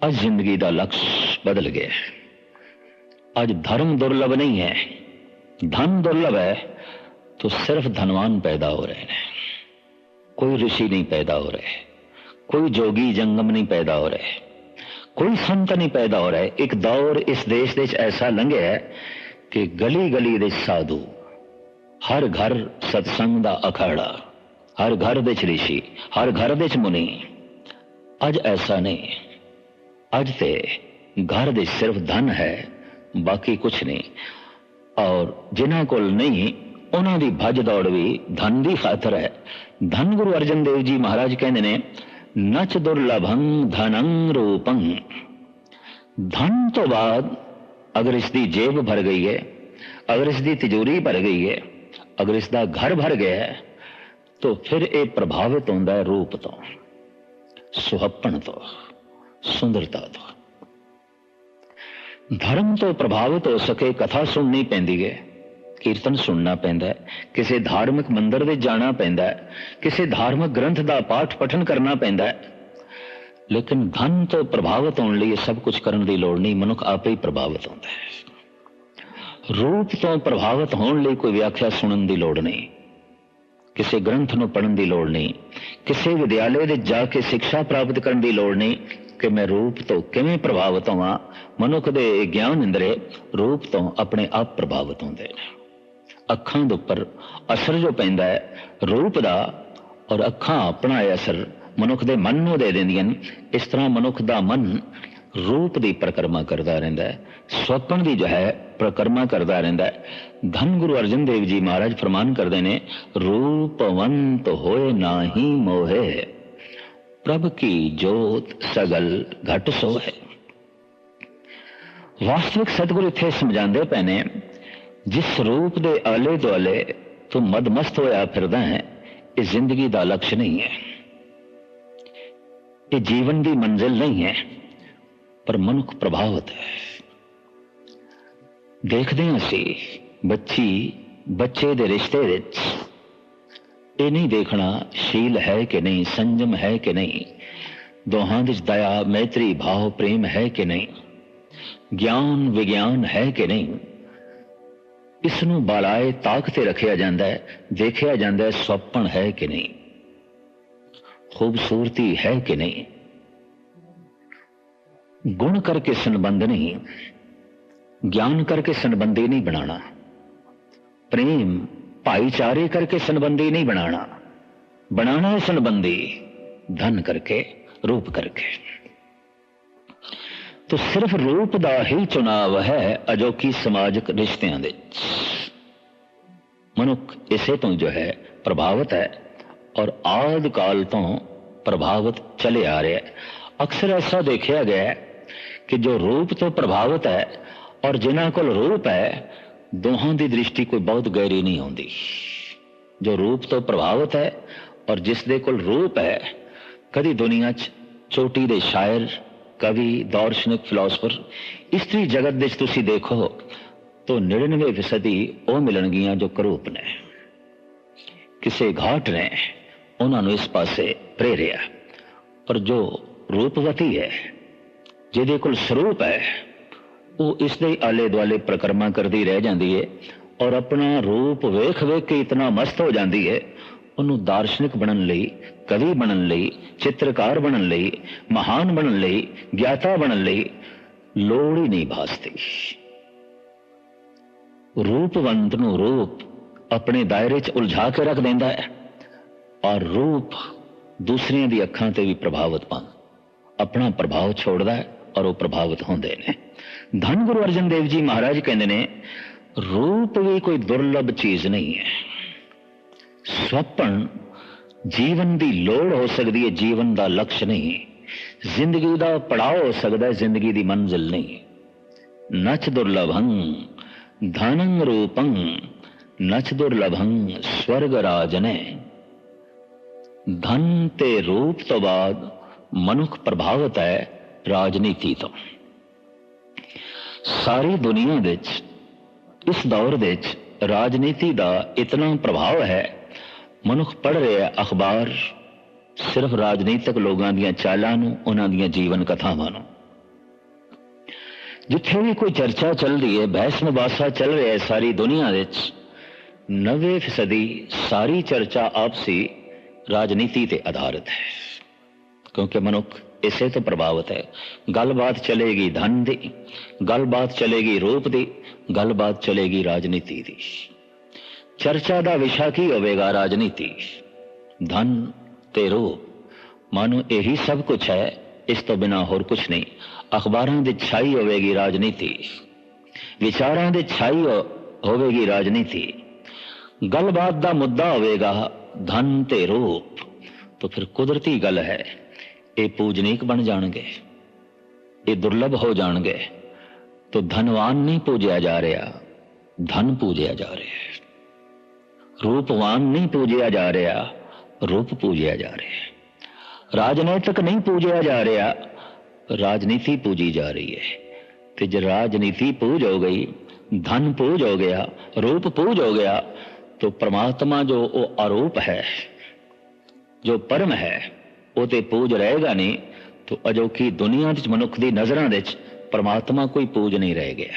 अज ज़िंदगी का लक्ष्य बदल गया है। अज धर्म दुर्लभ नहीं है, धन दुर्लभ है तो सिर्फ़ धनवान पैदा हो रहे हैं। कोई ऋषि नहीं पैदा हो रहे, कोई जोगी जंगम नहीं पैदा हो रहे। कोई संत नहीं पैदा हो रहे एक दौर इस देश देश ऐसा लंघे है कि गली गली ਦੇ ਸਾਧੂ ਹਰ ਘਰ ਸਤਸੰਗ ਦਾ ਅਖਾੜਾ ਹਰ ਘਰ ਵਿੱਚ ਰਿਸ਼ੀ ਹਰ ਘਰ ਵਿੱਚ ਮੁਨੀ ਅੱਜ ਐਸਾ ਨਹੀਂ ਅੱਜ ਤੇ ਘਰ ਦੇ ਸਿਰਫ ਧਨ ਹੈ ਬਾਕੀ ਕੁਝ ਨਹੀਂ ਔਰ ਜਿਨ੍ਹਾਂ ਕੋਲ ਨਹੀਂ ਉਹਨਾਂ ਦੀ ਭੱਜ ਦੌੜ ਵੀ ਧਨ ਦੀ ਖਾਤਰ ਹੈ ਧਨ ਗੁਰੂ ਅਰਜਨ ਦੇਵ ਜੀ ਮਹਾਰਾਜ ਕਹਿੰਦੇ ਨੇ ਨਚ ਦੁਰਲਭੰ ਧਨੰ ਰੂਪੰ ਧਨ ਤੋਂ ਬਾਅਦ ਅਗਰ ਇਸ ਦੀ ਜੇਬ ਭਰ ਗਈ ਹੈ ਅਗਰ ਇਸ ਦੀ ਤਿਜੋਰੀ ਭਰ ਗਈ ਹੈ ਅਗਰ ਇਸ ਦਾ ਘਰ ਭਰ ਗਿਆ ਹੈ ਤਾਂ ਫਿਰ ਇਹ ਪ੍ਰਭਾਵਿਤ ਹੁੰਦਾ ਹੈ ਰੂਪ ਤੋਂ ਸੁਹੱਪਣ ਤੋਂ ਸੁੰਦਰਤਾ ਤੋਂ ਧਰਮ ਤੋਂ ਪ੍ਰਭਾਵਿਤ ਹੋ ਸਕੇ ਕਥਾ ਸੁਣਨੀ ਪੈਂਦੀ ਹੈ ਕੀਰਤਨ ਸੁਣਨਾ ਪੈਂਦਾ ਹੈ, ਕਿਸੇ ਧਾਰਮਿਕ ਮੰਦਰ ਦੇ ਜਾਣਾ ਪੈਂਦਾ ਹੈ, ਕਿਸੇ ਧਾਰਮਿਕ ਗ੍ਰੰਥ ਦਾ ਪਾਠ ਪਠਨ ਕਰਨਾ ਪੈਂਦਾ ਹੈ। ਲੇਕਿਨ ਧਨ ਤੋਂ ਪ੍ਰਭਾਵਿਤ ਹੋਣ ਲਈ ਇਹ ਸਭ ਕੁਝ ਕਰਨ ਦੀ ਲੋੜ ਨਹੀਂ, ਮਨੁੱਖ ਆਪੇ ਹੀ ਪ੍ਰਭਾਵਿਤ ਹੁੰਦਾ ਹੈ। ਰੂਪ ਤੋਂ ਪ੍ਰਭਾਵਿਤ ਹੋਣ ਲਈ ਕੋਈ ਵਿਆਖਿਆ ਸੁਣਨ ਦੀ ਲੋੜ ਨਹੀਂ, ਕਿਸੇ ਗ੍ਰੰਥ ਨੂੰ ਪੜਨ ਦੀ ਲੋੜ ਨਹੀਂ, ਕਿਸੇ ਵਿਦਿਆਲੇ ਦੇ ਜਾ ਕੇ ਸਿੱਖਿਆ ਪ੍ਰਾਪਤ ਕਰਨ ਦੀ ਲੋੜ ਨਹੀਂ ਕਿ ਮੈਂ ਰੂਪ ਤੋਂ ਕਿਵੇਂ ਪ੍ਰਭਾਵਿਤ ਹੋਵਾਂ। ਮਨੁੱਖ ਦੇ ਗਿਆਨ ਇੰਦਰੇ ਰੂਪ ਤੋਂ ਆਪਣੇ ਆਪ ਪ੍ਰਭਾਵਿਤ ਹੁੰਦੇ ਨੇ। ਅੱਖਾਂ ਦੇ ਉੱਪਰ ਅਸਰ ਜੋ ਪੈਂਦਾ ਹੈ, ਰੂਪ ਦਾ ਔਰ ਅੱਖਾਂ ਆਪਣਾ ਅਸਰ ਮਨੁੱਖ ਦੇ ਮਨ ਨੂੰ ਦੇ ਦਿੰਦੀਆਂ ਨੇ ਇਸ ਤਰ੍ਹਾਂ ਮਨੁੱਖ ਦਾ ਮਨ ਰੂਪ ਦੀ ਪ੍ਰਕਰਮਾ ਕਰਦਾ ਰਹਿੰਦਾ ਹੈ ਸੁਪਨ ਦੀ ਜੋ ਹੈ ਪ੍ਰਕਰਮਾ ਕਰਦਾ ਰਹਿੰਦਾ ਹੈ। ਧੰਨ ਗੁਰੂ ਅਰਜਨ ਦੇਵ ਜੀ ਮਹਾਰਾਜ ਫਰਮਾਨ ਕਰਦੇ ਨੇ, ਰੂਪਵੰਤ ਹੋਏ ਨਾਹੀ ਮੋਹੇ, ਪ੍ਰਭ ਕੀ ਜੋਤ ਸਗਲ ਘਟ ਸੋ ਹੈ ਵਾਸਤਵਿਕ ਸਤਿਗੁਰੂ ਇੱਥੇ ਸਮਝਾਉਂਦੇ ਪਏ ਨੇ ਜਿਸ ਰੂਪ ਦੇ ਆਲੇ ਦੁਆਲੇ ਤੂੰ ਮਦਮਸਤ ਹੋਇਆ ਫਿਰਦਾ ਹੈ ਇਹ ਜ਼ਿੰਦਗੀ ਦਾ ਲਕਸ਼ ਨਹੀਂ ਹੈ ਇਹ ਜੀਵਨ ਦੀ ਮੰਜ਼ਿਲ ਨਹੀਂ ਹੈ ਪਰ ਮਨੁੱਖ ਪ੍ਰਭਾਵਿਤ ਹੈ ਦੇਖਦੇ ਹਾਂ ਅਸੀਂ ਬੱਚੀ ਬੱਚੇ ਦੇ ਰਿਸ਼ਤੇ ਵਿੱਚ ਇਹ ਨਹੀਂ ਦੇਖਣਾ ਸ਼ੀਲ ਹੈ ਕਿ ਨਹੀਂ ਸੰਜਮ ਹੈ ਕਿ ਨਹੀਂ ਦੋਹਾਂ ਵਿੱਚ ਦਇਆ ਮੈਤਰੀ ਭਾਵ ਪ੍ਰੇਮ ਹੈ ਕਿ ਨਹੀਂ ਗਿਆਨ ਵਿਗਿਆਨ ਹੈ ਕਿ ਨਹੀਂ ਇਸ ਨੂੰ ਬਾਲਾਏ ਤਾਕ ਤੇ ਰੱਖਿਆ ਜਾਂਦਾ ਹੈ ਦੇਖਿਆ ਜਾਂਦਾ ਹੈ ਸੁਪਨ ਹੈ ਕਿ ਨਹੀਂ। ਖੂਬਸੂਰਤੀ ਹੈ ਕਿ ਨਹੀਂ। ਗੁਣ ਕਰਕੇ ਸੰਬੰਧ ਨਹੀਂ, ਗਿਆਨ ਕਰਕੇ ਸੰਬੰਧੀ ਨਹੀਂ ਬਣਾਣਾ ਪ੍ਰੇਮ, ਭਾਈਚਾਰੇ ਕਰਕੇ ਸੰਬੰਧੀ ਨਹੀਂ ਬਣਾਣਾ ਬਣਾਣਾ ਹੈ ਸੰਬੰਧੀ, ਧਨ ਕਰਕੇ, ਰੂਪ ਕਰਕੇ। ਤੋ ਸਿਰਫ ਰੂਪ ਦਾ ਹੀ ਚੁਣਾਵ ਹੈ ਅਜੋਕੀ ਸਮਾਜਿਕ ਰਿਸ਼ਤਿਆਂ ਦੇ ਮਨੁੱਖ ਇਸੇ ਤੋਂ ਜੋ ਹੈ, ਪ੍ਰਭਾਵਿਤ ਹੈ ਔਰ ਆਦ ਕਾਲ ਤੋਂ ਪ੍ਰਭਾਵਿਤ ਚਲੇ ਆ ਰਿਹਾ ਹੈ। ਅਕਸਰ ਐਸਾ ਦੇਖਿਆ ਗਿਆ ਕਿ ਜੋ ਰੂਪ ਤੋਂ ਪ੍ਰਭਾਵਿਤ ਹੈ ਔਰ ਜਿਨ੍ਹਾਂ ਕੋਲ ਰੂਪ ਹੈ, ਦੋਹਾਂ ਦੀ ਦ੍ਰਿਸ਼ਟੀ ਕੋਈ ਬਹੁਤ ਗਹਿਰੀ ਨਹੀਂ ਹੁੰਦੀ। ਜੋ ਰੂਪ ਤੋਂ ਪ੍ਰਭਾਵਿਤ ਹੈ ਔਰ ਜਿਸ ਦੇ ਕੋਲ ਰੂਪ ਹੈ, ਕਦੀ ਦੁਨੀਆ 'ਚ ਚੋਟੀ ਦੇ ਸ਼ਾਇਰ ਕਵੀ, ਦਾਰਸ਼ਨਿਕ ਫਿਲਾਸਫਰ ਇਸਤਰੀ ਜਗਤ ਵਿੱਚ ਤੁਸੀਂ ਦੇਖੋ ਤਾਂ 99% ਉਹ ਮਿਲਣਗੀਆਂ ਜੋ ਕਰੂਪ ਨੇ। ਕਿਸੇ ਘਾਟ ਨੇ ਉਹਨਾਂ ਨੂੰ ਇਸ ਪਾਸੇ ਪ੍ਰੇਰਿਆ। ਪਰ ਜੋ ਰੂਪਵਤੀ ਹੈ, ਜਿਹਦੇ ਕੋਲ ਸਰੂਪ ਹੈ, ਉਹ ਇਸ ਦੇ ਆਲੇ ਦੁਆਲੇ ਪ੍ਰਕਰਮਾ ਕਰਦੀ ਰਹਿ ਜਾਂਦੀ ਹੈ ਔਰ ਆਪਣਾ ਰੂਪ ਵੇਖ ਵੇਖ ਕੇ ਇਤਨਾ ਮਸਤ ਹੋ ਜਾਂਦੀ ਹੈ ਉਹਨੂੰ ਦਾਰਸ਼ਨਿਕ ਬਣਨ ਲਈ, ਕਵੀ ਬਣਨ ਲਈ, ਚਿੱਤਰਕਾਰ ਬਣਨ ਲਈ, ਮਹਾਨ ਬਣਨ ਲਈ, ਗਿਆਤਾ ਬਣਨ ਲਈ ਲੋੜ ਹੀ ਨਹੀਂ ਭਾਸਦੀ। ਰੂਪਵੰਤ ਨੂੰ ਰੂਪ ਆਪਣੇ ਦਾਇਰੇ 'ਚ ਉਲਝਾ ਕੇ ਰੱਖ ਦਿੰਦਾ ਹੈ। ਔਰ ਰੂਪ ਦੂਸਰਿਆਂ ਦੀ ਅੱਖਾਂ ਤੇ ਵੀ ਪ੍ਰਭਾਵਿਤ ਪਾ ਆਪਣਾ ਪ੍ਰਭਾਵ ਛੋੜਦਾ ਹੈ ਔਰ ਉਹ ਪ੍ਰਭਾਵਿਤ ਹੁੰਦੇ ਨੇ। ਧੰਨ ਗੁਰੂ ਅਰਜਨ ਦੇਵ ਜੀ ਮਹਾਰਾਜ ਕਹਿੰਦੇ ਨੇ, ਰੂਪ ਵੀ ਕੋਈ ਦੁਰਲਭ ਚੀਜ਼ ਨਹੀਂ ਹੈ। ਸੁਪਨ ਜੀਵਨ ਦੀ ਲੋੜ ਹੋ ਸਕਦੀ ਹੈ, ਜੀਵਨ ਦਾ ਲਕਸ਼ ਨਹੀਂ। ਜ਼ਿੰਦਗੀ ਦਾ ਪੜਾਅ ਹੋ ਸਕਦਾ ਹੈ, ਜ਼ਿੰਦਗੀ ਦੀ ਮੰਜ਼ਿਲ ਨਹੀਂ। ਨਚ ਦੁਰਲਭੰ, ਧਨੰ ਰੂਪੰ, ਨਚ ਦੁਰਲਭੰ, ਸਵਰਗ ਰਾਜਨੇ। ਧਨ ਤੇ ਰੂਪ ਤੋਂ ਬਾਅਦ ਮਨੁੱਖ ਪ੍ਰਭਾਵਿਤ ਹੈ ਰਾਜਨੀਤੀ ਤੋਂ। ਸਾਰੀ ਦੁਨੀਆ ਵਿੱਚ, ਇਸ ਦੌਰ ਵਿੱਚ ਰਾਜਨੀਤੀ ਦਾ ਇਤਨਾ ਪ੍ਰਭਾਵ ਹੈ ਮਨੁੱਖ ਪੜ੍ਹ ਰਿਹਾ ਅਖਬਾਰ ਸਿਰਫ ਰਾਜਨੀਤਿਕ ਲੋਕਾਂ ਦੀਆਂ ਚਾਲਾਂ ਨੂੰ, ਉਹਨਾਂ ਦੀਆਂ ਜੀਵਨ ਕਥਾਵਾਂ ਨੂੰ। ਜਿੱਥੇ ਵੀ ਕੋਈ ਚਰਚਾ ਚੱਲ ਰਹੀ ਹੈ, ਬਹਿਸ ਮੁਬਾਸਾ ਚੱਲ ਰਿਹਾ ਹੈ ਸਾਰੀ ਦੁਨੀਆ ਵਿੱਚ 90% ਸਾਰੀ ਚਰਚਾ ਆਪਸੀ ਰਾਜਨੀਤੀ ਤੇ ਆਧਾਰਿਤ ਹੈ। ਕਿਉਂਕਿ ਮਨੁੱਖ ਇਸੇ ਤੋਂ ਪ੍ਰਭਾਵਿਤ ਹੈ। ਗੱਲਬਾਤ ਚਲੇਗੀ ਧਨ ਦੀ, ਗੱਲਬਾਤ ਚਲੇਗੀ ਰੂਪ ਦੀ, ਗੱਲਬਾਤ ਚਲੇਗੀ ਰਾਜਨੀਤੀ ਦੀ। ਚਰਚਾ ਦਾ ਵਿਸ਼ਾ ਕੀ ਹੋਵੇਗਾ ਰਾਜਨੀਤੀ ਧਨ ਤੇ ਰੂਪ ਮਾਨੋ ਇਹੀ ਸਭ ਕੁਝ ਹੈ, ਇਸ ਤੋਂ ਬਿਨਾ ਹੋਰ ਕੁਝ ਨਹੀਂ। ਅਖਬਾਰਾਂ ਦੀ ਛਾਈ ਹੋਵੇਗੀ ਰਾਜਨੀਤੀ ਵਿਚਾਰਾਂ ਦੀ ਛਾਈ ਹੋਵੇਗੀ ਰਾਜਨੀਤੀ। ਗੱਲਬਾਤ ਦਾ ਮੁੱਦਾ ਹੋਵੇਗਾ ਧਨ ਤੇ ਰੂਪ ਤਾਂ ਫਿਰ ਕੁਦਰਤੀ ਗੱਲ ਹੈ, ਇਹ ਪੂਜਨੀਕ ਬਣ ਜਾਣਗੇ। ਇਹ ਦੁਰਲਭ ਹੋ ਜਾਣਗੇ। ਤਾਂ ਧਨਵਾਨ ਨਹੀਂ ਪੂਜਿਆ ਜਾ ਰਿਹਾ, ਧਨ ਪੂਜਿਆ ਜਾ ਰਿਹਾ ਹੈ। ਰੂਪਵਾਨ ਨਹੀਂ ਪੂਜਿਆ ਜਾ ਰਿਹਾ ਰੂਪ ਪੂਜਿਆ ਜਾ ਰਿਹਾ ਰਾਜਨੀਤਿਕ ਨਹੀਂ ਪੂਜਿਆ ਜਾ ਰਿਹਾ ਰਾਜਨੀਤੀ ਪੂਜੀ ਜਾ ਰਹੀ ਹੈ ਤੇ ਜੇ ਰਾਜਨੀਤੀ ਪੂਜ ਹੋ ਗਈ ਧਨ ਪੂਜ ਹੋ ਗਿਆ ਰੂਪ ਪੂਜ ਹੋ ਗਿਆ तो परमात्मा जो वो आरोप है जो परम है वो ते पूज रहेगा नहीं तो अजोकी दुनिया ਵਿੱਚ ਮਨੁੱਖ ਦੀ ਨਜ਼ਰਾਂ ਵਿੱਚ ਪਰਮਾਤਮਾ ਕੋਈ ਪੂਜ ਨਹੀਂ ਰਹਿ ਗਿਆ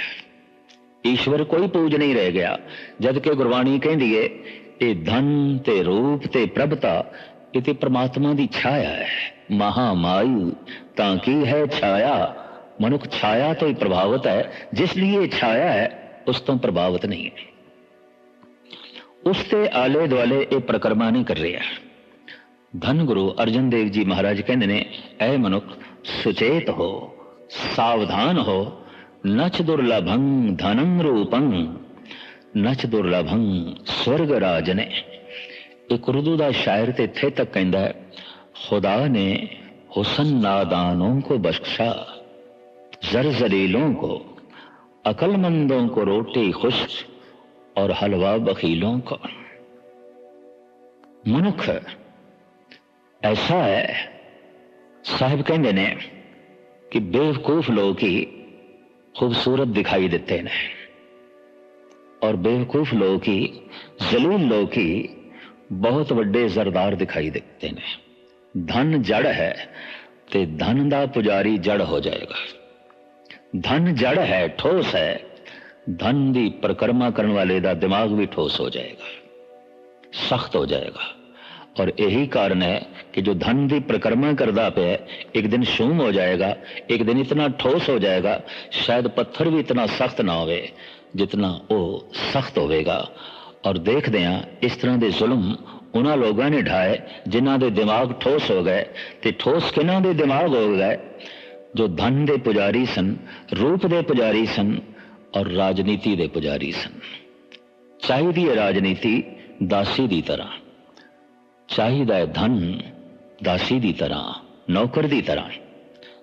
ਈਸ਼ਵਰ ਕੋਈ ਪੂਜ ਨਹੀਂ ਰਹਿ ਗਿਆ, ਜਦ ਕਿ ਗੁਰਬਾਣੀ ਕਹਿੰਦੀ ਏ ਇਹ ਧਨ ਤੇ ਰੂਪ ਤੇ ਪ੍ਰਭਤਾ, ਇਹ ਤੇ ਪ੍ਰਮਾਤਮਾ ਦੀ ਛਾਇਆ ਹੈ। ਮਹਾਮਾਈ, ਤਾਂ ਕੀ ਹੈ ਛਾਇਆ? ਮਨੁੱਖ ਛਾਇਆ ਤੋਂ ਹੀ ਪ੍ਰਭਾਵਿਤ ਹੈ, ਜਿਸ ਲਈ ਇਹ ਛਾਇਆ ਹੈ, ਉਸ ਤੋਂ ਪ੍ਰਭਾਵਿਤ ਨਹੀਂ ਹੈ। ਉਸ ਤੇ ਆਲੇ ਦੁਆਲੇ ਇਹ ਪ੍ਰਕਰਮਾ ਨਹੀਂ ਕਰ ਰਿਹਾ। ਧੰਨ ਗੁਰੂ ਅਰਜਨ ਦੇਵ ਜੀ ਮਹਾਰਾਜ ਕਹਿੰਦੇ ਨੇ, ਐ ਮਨੁੱਖ ਸੁਚੇਤ ਹੋ, ਸਾਵਧਾਨ ਹੋ ਨਚ ਦੁਰਲਭੰ ਧਨੰ ਰੂਪੰ ਨਚ ਦੁਰਲਭੰ ਸਵਰਗ ਰਾਜਨੇ ਇੱਕ ਉਰਦੂ ਦਾ ਸ਼ਾਇਰ ਤੇ ਇੱਥੇ ਤੱਕ ਕਹਿੰਦਾ ਹੈ खुदा ने हुसन नादानों को बख्शा जर जलीलों को अकलमंदों को रोटी खुश और हलवा बखीलों का ਮਨੁੱਖ ਐਸਾ ਹੈ ਸਾਹਿਬ ਕਹਿੰਦੇ ਨੇ ਕਿ ਬੇਵਕੂਫ ਲੋਕ ਹੀ ਖੂਬਸੂਰਤ ਦਿਖਾਈ ਦਿੱਤੇ ਨੇ ਔਰ ਬੇਵਕੂਫ ਲੋਕ ਹੀ ਜ਼ਲੀਲ ਲੋਕ ਹੀ ਬਹੁਤ ਵੱਡੇ ਜ਼ਰਦਾਰ ਦਿਖਾਈ ਦਿੱਤੇ ਨੇ ਧਨ ਜੜ ਹੈ ਤੇ ਧਨ ਦਾ ਪੁਜਾਰੀ ਜੜ ਹੋ ਜਾਏਗਾ ਧਨ ਜੜ ਹੈ ਠੋਸ ਹੈ ਧਨ ਦੀ ਪ੍ਰਕਰਮਾ ਕਰਨ ਵਾਲੇ ਦਾ ਦਿਮਾਗ ਵੀ ਠੋਸ ਹੋ ਜਾਏਗਾ सख्त हो जाएगा और यही कारण है कि जो धन की परिक्रमा करता पे एक दिन शूम हो जाएगा एक दिन इतना ठोस हो जाएगा शायद पत्थर भी इतना सख्त ना होवे जितना वो सख्त होवेगा और देखते हैं इस तरह के जुल्म ਉਹਨਾਂ ਲੋਕਾਂ ਨੇ ਢਾਏ ਜਿਨ੍ਹਾਂ ਦੇ ਦਿਮਾਗ ਠੋਸ ਹੋ ਗਏ ਤੇ ਠੋਸ ਕਿਹਨਾਂ ਦੇ ਦਿਮਾਗ ਹੋ ਗਏ ਜੋ ਧਨ ਦੇ ਪੁਜਾਰੀ ਸਨ ਰੂਪ ਦੇ ਪੁਜਾਰੀ ਸਨ ਔਰ ਰਾਜਨੀਤੀ ਦੇ ਪੁਜਾਰੀ ਸਨ ਚਾਹੀਦੀ ਹੈ ਰਾਜਨੀਤੀ ਦਾਸੀ ਦੀ ਤਰ੍ਹਾਂ ਚਾਹੀਦਾ ਹੈ ਧਨ ਦਾਸੀ ਦੀ ਤਰ੍ਹਾਂ, ਨੌਕਰ ਦੀ ਤਰ੍ਹਾਂ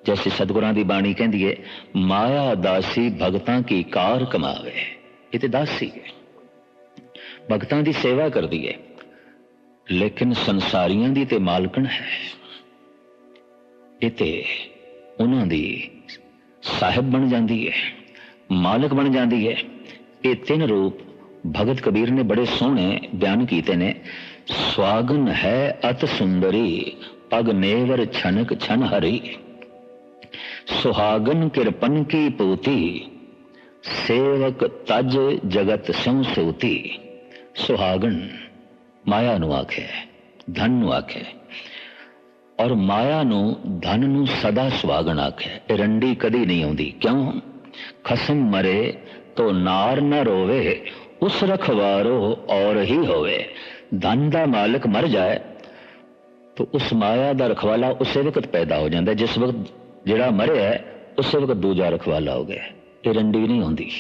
ਜੈਸੇ ਸਤਿਗੁਰਾਂ ਦੀ ਬਾਣੀ ਕਹਿੰਦੀ ਹੈ, ਮਾਇਆ ਦਾਸੀ ਭਗਤਾਂ ਕੀ ਕਾਰ ਕਮਾਵੇ। ਇਹ ਤੇ ਦਾਸੀ ਹੈ। ਭਗਤਾਂ ਦੀ ਸੇਵਾ ਕਰਦੀ ਹੈ। ਲੇਕਿਨ ਸੰਸਾਰੀਆਂ ਦੀ ਤੇ ਮਾਲਕਣ ਹੈ। ਇਹ ਤੇ ਉਹਨਾਂ ਦੀ ਸਾਹਿਬ ਬਣ ਜਾਂਦੀ ਹੈ, ਮਾਲਕ ਬਣ ਜਾਂਦੀ ਹੈ। ਇਹ ਤਿੰਨ ਰੂਪ ਭਗਤ ਕਬੀਰ ਨੇ ਬੜੇ ਸੋਹਣੇ ਬਿਆਨ ਕੀਤੇ ਨੇ। ਸਵਾਗਨ ਹੈ ਅਤ ਸੁੰਦਰੀ, ਪਗ ਨੇਵਰ ਛਨਕ ਛਨ ਹਰੀ। ਸੁਹਾਗਨ ਕਿਰਪਨ ਕੀ ਪੂਤੀ, ਸੇਵਕ ਤਜ ਜਗਤ ਸੰ ਸੂਤੀ। ਸੁਹਾਗਨ, ਮਾਇਆ ਨੂੰ ਆਖੇ, ਧਨ ਨੂੰ ਆਖੇ, ਔਰ ਮਾਇਆ ਨੂੰ, ਧਨ ਨੂੰ ਸਦਾ ਸੁਹਾਗਨ ਆਖਿਆ ਇਹ ਰੰਡੀ ਕਦੀ ਨਹੀਂ ਆਉਂਦੀ, ਕਿਉਂ? ਖਸਮ ਮਰੇ ਤੋ ਨਾਰ ਨਾ ਰੋਵੇ, ਉਸ ਰਖਵਾਰੋ ਔਰ ਹੀ ਹੋਵੇ। ਧਨ ਦਾ ਮਾਲਕ ਮਰ ਜਾਏ, ਤਾਂ ਉਸ ਮਾਇਆ ਦਾ ਰਖਵਾਲਾ ਉਸੇ ਵਕਤ ਪੈਦਾ ਹੋ ਜਾਂਦਾ ਜਿਸ ਵਕਤ ਜਿਹੜਾ ਮਰਿਆ ਉਸੇ ਵਕਤ ਦੂਜਾ ਰਖਵਾਲਾ ਹੋ ਗਿਆ ਇਹ ਰੰਡੀ ਨਹੀਂ ਹੁੰਦੀ।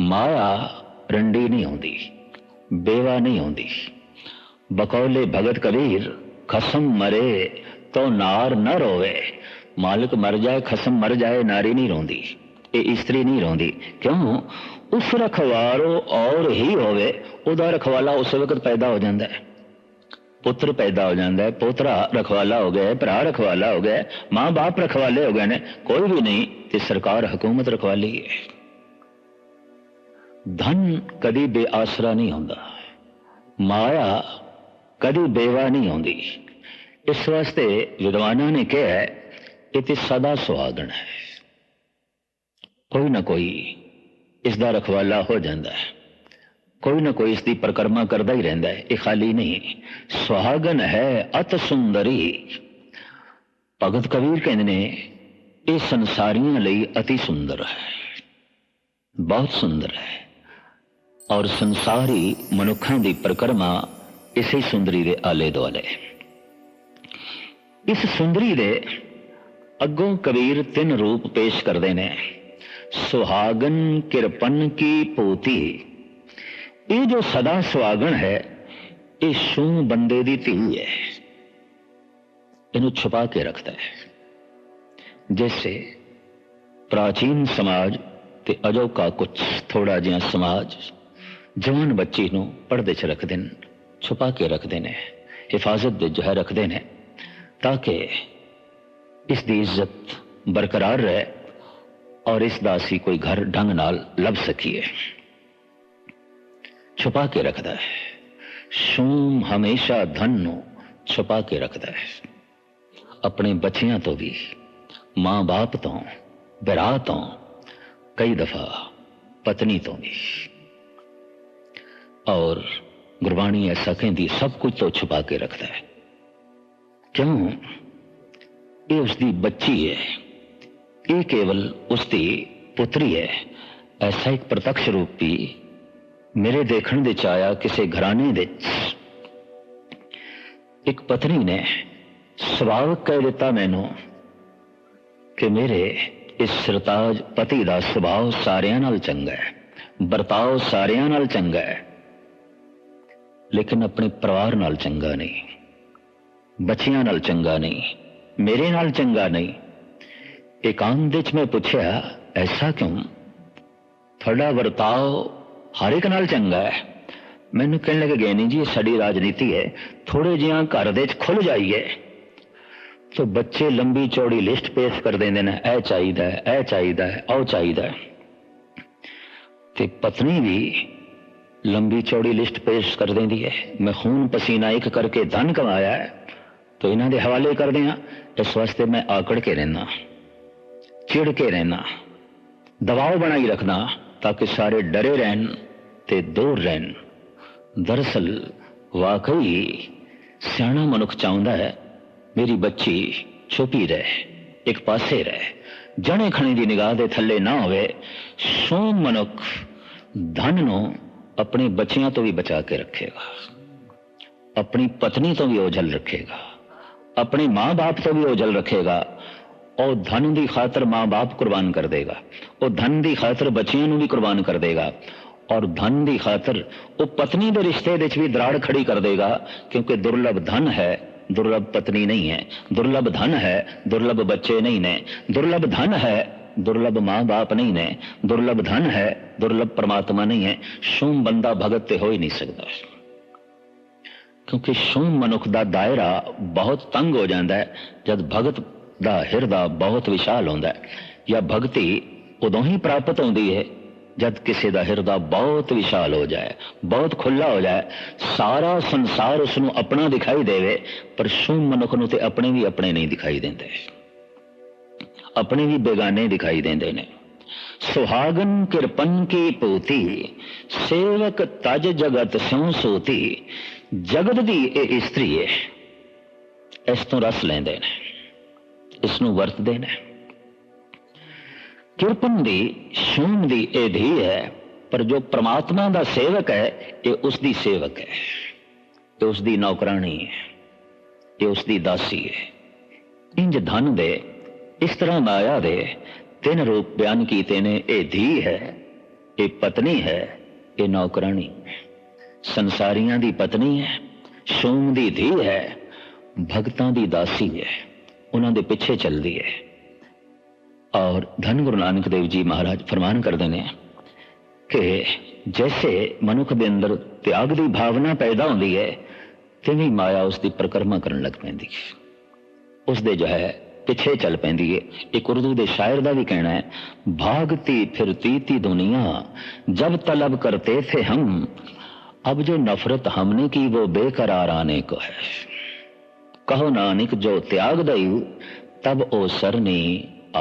ਮਾਇਆ ਰੰਡੀ ਨਹੀਂ ਹੁੰਦੀ, ਬੇਵਾ ਨਹੀਂ ਹੁੰਦੀ। ਬਕੌਲੇ ਭਗਤ ਕਬੀਰ, ਖਸਮ ਮਰੇ ਤੋ ਨਾਰ ਨਾ ਰੋਵੇ। ਮਾਲਕ ਮਰ ਜਾਏ, ਖਸਮ ਮਰ ਜਾਏ, ਨਾਰੀ ਨਹੀਂ ਰੋਂਦੀ। ਇਹ ਇਸਤਰੀ ਨਹੀਂ ਰੋਂਦੀ। ਕਿਉਂ? ਉਸ ਰਖਵਾਰੋ ਔਰ ਹੀ ਹੋਵੇ ਉਹਦਾ ਰਖਵਾਲਾ ਉਸ ਵਕਤ ਪੈਦਾ ਹੋ ਜਾਂਦਾ ਹੈ ਪੁੱਤਰ ਪੈਦਾ ਹੋ ਜਾਂਦਾ ਹੈ ਪੋਤਰਾ ਰਖਵਾਲਾ ਹੋ ਗਿਆ ਭਰਾ ਰਖਵਾਲਾ ਹੋ ਗਿਆ ਮਾਂ ਬਾਪ ਰਖਵਾਲੇ ਹੋ ਗਏ ਨੇ ਕੋਈ ਵੀ ਨਹੀਂ ਤੇ ਸਰਕਾਰ ਹਕੂਮਤ ਰਖਵਾਲੀ ਹੈ ਧਨ ਕਦੀ ਬੇਆਸਰਾ ਨਹੀਂ ਹੁੰਦਾ ਮਾਇਆ ਕਦੀ ਬੇਵਾ ਨਹੀਂ ਹੁੰਦੀ ਇਸ ਵਾਸਤੇ ਵਿਦਵਾਨਾਂ ਨੇ ਕਿਹਾ ਇਹ ਤੇ ਸਦਾ ਸੁਹਾਗਣ ਹੈ ਕੋਈ ਨਾ ਕੋਈ ਇਸ ਦਾ ਰਖਵਾਲਾ ਹੋ ਜਾਂਦਾ ਹੈ। ਕੋਈ ਨਾ ਕੋਈ ਇਸ ਦੀ ਪ੍ਰਕਰਮਾ ਕਰਦਾ ਹੀ ਰਹਿੰਦਾ ਹੈ। ਇਹ ਖਾਲੀ ਨਹੀਂ। ਸੁਹਾਗਨ ਹੈ, ਅਤ ਸੁੰਦਰੀ। ਭਗਤ ਕਬੀਰ ਕਹਿੰਦੇ ਨੇ, ਇਹ ਸੰਸਾਰੀਆਂ ਲਈ ਅਤੀ ਸੁੰਦਰ ਹੈ। ਬਹੁਤ ਸੁੰਦਰ ਹੈ। ਔਰ ਸੰਸਾਰੀ ਮਨੁੱਖਾਂ ਦੀ ਪ੍ਰਕਰਮਾ ਇਸੇ ਸੁੰਦਰੀ ਦੇ ਆਲੇ ਦੁਆਲੇ ਇਸ ਸੁੰਦਰੀ ਦੇ ਅੱਗੋਂ ਕਬੀਰ ਤਿੰਨ ਰੂਪ ਪੇਸ਼ ਕਰਦੇ ਨੇ। ਸੁਹਾਗਨ ਕਿਰਪਨ ਕੀ ਪੋਤੀ। ਇਹ ਜੋ ਸਦਾ ਸੁਹਾਗਣ ਹੈ, ਇਹ ਸ਼ੂ ਬੰਦੇ ਦੀ ਧੀ ਹੈ। ਇਹਨੂੰ ਛੁਪਾ ਕੇ ਰੱਖਦਾ ਹੈ। ਜੈਸੇ ਪ੍ਰਾਚੀਨ ਸਮਾਜ ਤੇ ਅਜੋਕਾ ਕੁਛ ਥੋੜਾ ਜਿਹਾ ਸਮਾਜ ਜਵਾਨ ਬੱਚੀ ਨੂੰ ਪਰਦੇ 'ਚ ਰੱਖਦੇ ਨੇ, ਛੁਪਾ ਕੇ ਰੱਖਦੇ ਨੇ, ਹਿਫਾਜ਼ਤ ਦੇ ਜੋ ਰੱਖਦੇ ਨੇ, ਤਾਂ ਕਿ ਇਸ ਦੀ ਇੱਜ਼ਤ ਬਰਕਰਾਰ ਰਹੇ। ਔਰ ਇਸ ਦਾ ਅਸੀਂ ਕੋਈ ਘਰ ਢੰਗ ਨਾਲ ਲੱਭ ਸਕੀਏ ਛੁਪਾ ਕੇ ਰੱਖਦਾ ਹੈ ਸ਼ੂਮ ਹਮੇਸ਼ਾ ਧਨ ਨੂੰ ਛੁਪਾ ਕੇ ਰੱਖਦਾ ਹੈ ਆਪਣੇ ਬੱਚਿਆਂ ਤੋਂ ਵੀ ਮਾਂ-ਬਾਪ ਤੋਂ ਬਿਰਾ ਤੋਂ ਕਈ ਦਫਾ ਪਤਨੀ ਤੋਂ ਵੀ ਔਰ ਗੁਰਬਾਣੀ ਐਸਾ ਕਹਿੰਦੀ ਸਭ ਕੁਝ ਤੋਂ ਛੁਪਾ ਕੇ ਰੱਖਦਾ ਹੈ ਕਿਉਂ ਇਹ ਉਸ ਦੀ ਬੱਚੀ ਹੈ ਇਹ ਕੇਵਲ ਉਸ ਦੀ ਪੁੱਤਰੀ ਹੈ। ਐਸਾ ਇੱਕ ਪ੍ਰਤੱਖ ਰੂਪੀ ਮੇਰੇ ਦੇਖਣ ਦੇ ਚ ਆਇਆ ਕਿਸੇ ਘਰਾਣੇ ਦੇ ਇੱਕ ਪਤਨੀ ਨੇ ਸੁਭਾਵਕ ਕਹਿ ਦਿੱਤਾ ਮੈਨੂੰ ਕਿ ਮੇਰੇ ਇਸ ਸਰਤਾਜ ਪਤੀ ਦਾ ਸੁਭਾਅ ਸਾਰਿਆਂ ਨਾਲ ਚੰਗਾ ਹੈ, ਵਰਤਾਓ ਸਾਰਿਆਂ ਨਾਲ ਚੰਗਾ ਹੈ, ਲੇਕਿਨ ਆਪਣੇ ਪਰਿਵਾਰ ਨਾਲ ਚੰਗਾ ਨਹੀਂ, ਬੱਚਿਆਂ ਨਾਲ ਚੰਗਾ ਨਹੀਂ, ਮੇਰੇ ਨਾਲ ਚੰਗਾ ਨਹੀਂ। ਇਕਾਂਤ ਵਿੱਚ ਮੈਂ ਪੁੱਛਿਆ ਐਸਾ ਕਿਉਂ ਤੁਹਾਡਾ ਵਰਤਾਓ ਹਰ ਇੱਕ ਨਾਲ ਚੰਗਾ ਹੈ ਮੈਨੂੰ ਕਹਿਣ ਲੱਗੇ ਗਏ ਨਹੀਂ ਜੀ ਇਹ ਸਾਡੀ ਰਾਜਨੀਤੀ ਹੈ ਥੋੜੇ ਜਿਹਾ ਘਰ ਦੇ ਵਿੱਚ ਖੁੱਲ ਜਾਈਏ ਸੋ ਬੱਚੇ ਲੰਬੀ ਚੌੜੀ ਲਿਸਟ ਪੇਸ਼ ਕਰ ਦਿੰਦੇ ਨੇ ਇਹ ਚਾਹੀਦਾ ਹੈ ਇਹ ਚਾਹੀਦਾ ਹੈ ਉਹ ਚਾਹੀਦਾ ਹੈ ਤੇ ਪਤਨੀ ਵੀ ਲੰਬੀ ਚੌੜੀ ਲਿਸਟ ਪੇਸ਼ ਕਰ ਦਿੰਦੀ ਹੈ ਮੈਂ ਖੂਨ ਪਸੀਨਾ ਇੱਕ ਕਰਕੇ ਧਨ ਕਮਾਇਆ ਹੈ ਤੋ ਇਹਨਾਂ ਦੇ ਹਵਾਲੇ ਕਰਦੇ ਆ ਇਸ ਵਾਸਤੇ ਮੈਂ ਆਕੜ ਕੇ ਰਹਿਣਾ ਚਿੜ ਕੇ ਰਹਿਣਾ ਦਬਾਅ ਬਣਾਈ ਰੱਖਣਾ ਤਾਂ ਕਿ ਸਾਰੇ ਡਰੇ ਰਹਿਣ ਤੇ ਦੂਰ ਰਹਿਣ ਦਰਅਸਲ ਵਾਕਈ ਸਿਆਣਾ ਮਨੁੱਖ ਚਾਹੁੰਦਾ ਹੈ ਮੇਰੀ ਬੱਚੀ ਛੁਪੀ ਰਹੇ ਇੱਕ ਪਾਸੇ ਰਹੇ ਜਣੇ ਖਣੇ ਦੀ ਨਿਗਾਹ ਦੇ ਥੱਲੇ ਨਾ ਹੋਵੇ ਸੋ ਮਨੁੱਖ ਧਨ ਨੂੰ ਆਪਣੇ ਬੱਚਿਆਂ ਤੋਂ ਵੀ ਬਚਾ ਕੇ ਰੱਖੇਗਾ ਆਪਣੀ ਪਤਨੀ ਤੋਂ ਵੀ ਉਜਲ ਰੱਖੇਗਾ ਆਪਣੇ ਮਾਂ-ਬਾਪ ਤੋਂ ਵੀ ਉਜਲ ਰੱਖੇਗਾ ਉਹ ਧਨ ਦੀ ਖਾਤਰ ਮਾਂ-ਬਾਪ ਕੁਰਬਾਨ ਕਰ ਦੇਗਾ। ਉਹ ਧਨ ਦੀ ਖਾਤਰ ਬੱਚਿਆਂ ਨੂੰ ਵੀ ਕੁਰਬਾਨ ਕਰ ਦੇਗਾ। ਔਰ ਧਨ ਦੀ ਖਾਤਰ ਉਹ ਪਤਨੀ ਦੇ ਰਿਸ਼ਤੇ ਵਿੱਚ ਵੀ ਦਰਾੜ ਖੜੀ ਕਰ ਦੇਗਾ, ਕਿਉਂਕਿ ਦੁਰਲਭ ਧਨ ਹੈ, ਦੁਰਲਭ ਪਤਨੀ ਨਹੀਂ ਹੈ। ਦੁਰਲਭ ਧਨ ਹੈ, ਦੁਰਲਭ ਬੱਚੇ ਨਹੀਂ ਨੇ। ਦੁਰਲਭ ਧਨ ਹੈ, ਦੁਰਲਭ ਮਾਂ-ਬਾਪ ਨਹੀਂ ਨੇ। ਦੁਰਲਭ ਧਨ ਹੈ, ਦੁਰਲਭ ਪਰਮਾਤਮਾ ਨਹੀਂ ਹੈ। ਸ਼ੂਮ ਬੰਦਾ ਭਗਤ ਤੇ ਹੋ ਹੀ ਨਹੀਂ ਸਕਦਾ। ਕਿਉਂਕਿ ਸ਼ੂਮ ਮਨੁੱਖ ਦਾ ਦਾਇਰਾ ਬਹੁਤ ਤੰਗ ਹੋ ਜਾਂਦਾ ਹੈ। ਜਦ ਭਗਤ ਦਾ ਹਿਰਦਾ ਬਹੁਤ ਵਿਸ਼ਾਲ ਹੁੰਦਾ ਹੈ। ਜਾਂ ਭਗਤੀ ਉਦੋਂ ਹੀ ਪ੍ਰਾਪਤ ਹੁੰਦੀ ਹੈ ਜਦ ਕਿਸੇ ਦਾ ਹਿਰਦਾ ਬਹੁਤ ਵਿਸ਼ਾਲ ਹੋ ਜਾਏ, ਬਹੁਤ ਖੁੱਲਾ ਹੋ ਜਾਏ। ਸਾਰਾ ਸੰਸਾਰ ਉਸ ਨੂੰ ਆਪਣਾ ਦਿਖਾਈ ਦੇਵੇ, ਪਰ ਸ਼ੂਮ ਮਨੁੱਖ ਨੂੰ ਤੇ ਆਪਣੇ ਵੀ ਆਪਣੇ ਨਹੀਂ ਦਿਖਾਈ ਦਿੰਦੇ। ਆਪਣੇ ਵੀ ਬੇਗਾਨੇ ਦਿਖਾਈ ਦਿੰਦੇ ਨੇ। ਸੁਹਾਗਨ ਕਿਰਪਨ ਕੀ ਪੋਤੀ, ਸੇਵਕ ਤਜ ਜਗਤ ਸਿਉ ਸੋਤੀ। ਜਗਤ ਦੀ ਇਹ ਇਸਤਰੀ ਹੈ ਇਸ ਤੋਂ ਰਸ ਲੈਂਦੇ ਨੇ। ਇਸ ਨੂੰ ਵਰਤਦੇ ਨੇ। ਕਿਰਪਨ ਦੀ ਸ਼ੂਮ ਦੀ ਇਹ ਧੀ ਹੈ, ਪਰ ਜੋ ਪ੍ਰਮਾਤਮਾ ਦਾ ਸੇਵਕ ਹੈ, ਇਹ ਉਸ ਦੀ ਸੇਵਕ ਹੈ। ਇਹ ਉਸ ਦੀ ਨੌਕਰਾਨੀ ਹੈ, ਇਹ ਉਸ ਦੀ ਦਾਸੀ ਹੈ। ਇੰਜ ਧਨ ਦੇ, ਇਸ ਤਰ੍ਹਾਂ ਮਾਇਆ ਦੇ ਤਿੰਨ ਰੂਪ ਬਿਆਨ ਕੀਤੇ ਨੇ। ਇਹ ਧੀ ਹੈ, ਇਹ ਪਤਨੀ ਹੈ, ਇਹ ਨੌਕਰਾਨੀ ਸੰਸਾਰੀਆਂ ਦੀ ਪਤਨੀ ਹੈ ਸ਼ੂਮ ਦੀ ਧੀ ਹੈ, ਭਗਤਾਂ ਦੀ ਦਾਸੀ ਹੈ। ਉਹਨਾਂ ਦੇ ਪਿੱਛੇ ਚੱਲਦੀ ਹੈ। ਔਰ ਧੰਨ ਗੁਰੂ ਨਾਨਕ ਦੇਵ ਜੀ ਮਹਾਰਾਜ ਫਰਮਾਨ ਕਰਦੇ ਨੇ ਕਿ ਜੈਸੇ ਮਨੁੱਖ ਦੇ ਅੰਦਰ ਤਿਆਗ ਦੀ ਭਾਵਨਾ ਪੈਦਾ ਹੁੰਦੀ ਹੈ, ਤਿਵੇਂ ਮਾਇਆ ਉਸ ਦੀ ਪ੍ਰਕਰਮਾ ਕਰਨ ਲੱਗ ਪੈਂਦੀ ਹੈ। ਉਸ ਦੇ ਜੋ ਹੈ, ਪਿੱਛੇ ਚੱਲ ਪੈਂਦੀ ਹੈ। ਇੱਕ ਉਰਦੂ ਦੇ ਸ਼ਾਇਰ ਦਾ ਵੀ ਕਹਿਣਾ ਹੈ ਭਾਗਤੀ ਫਿਰਤੀ ਤੀ ਦੁਨੀਆ, ਜਬ ਤਲਬ ਕਰਤੇ ਥੇ ਹਮ, ਅਬ ਜੋ ਨਫ਼ਰਤ ਹਮਨੇ ਕੀ ਵੋ ਬੇਕਰਾਰ ਆਨੇ ਕੋ ਹੈ। ਕਹੋ ਨਾਨਕ ਜੋ ਤਿਆਗ ਦਈ ਤਬ ਉਹ ਸਰਨੇ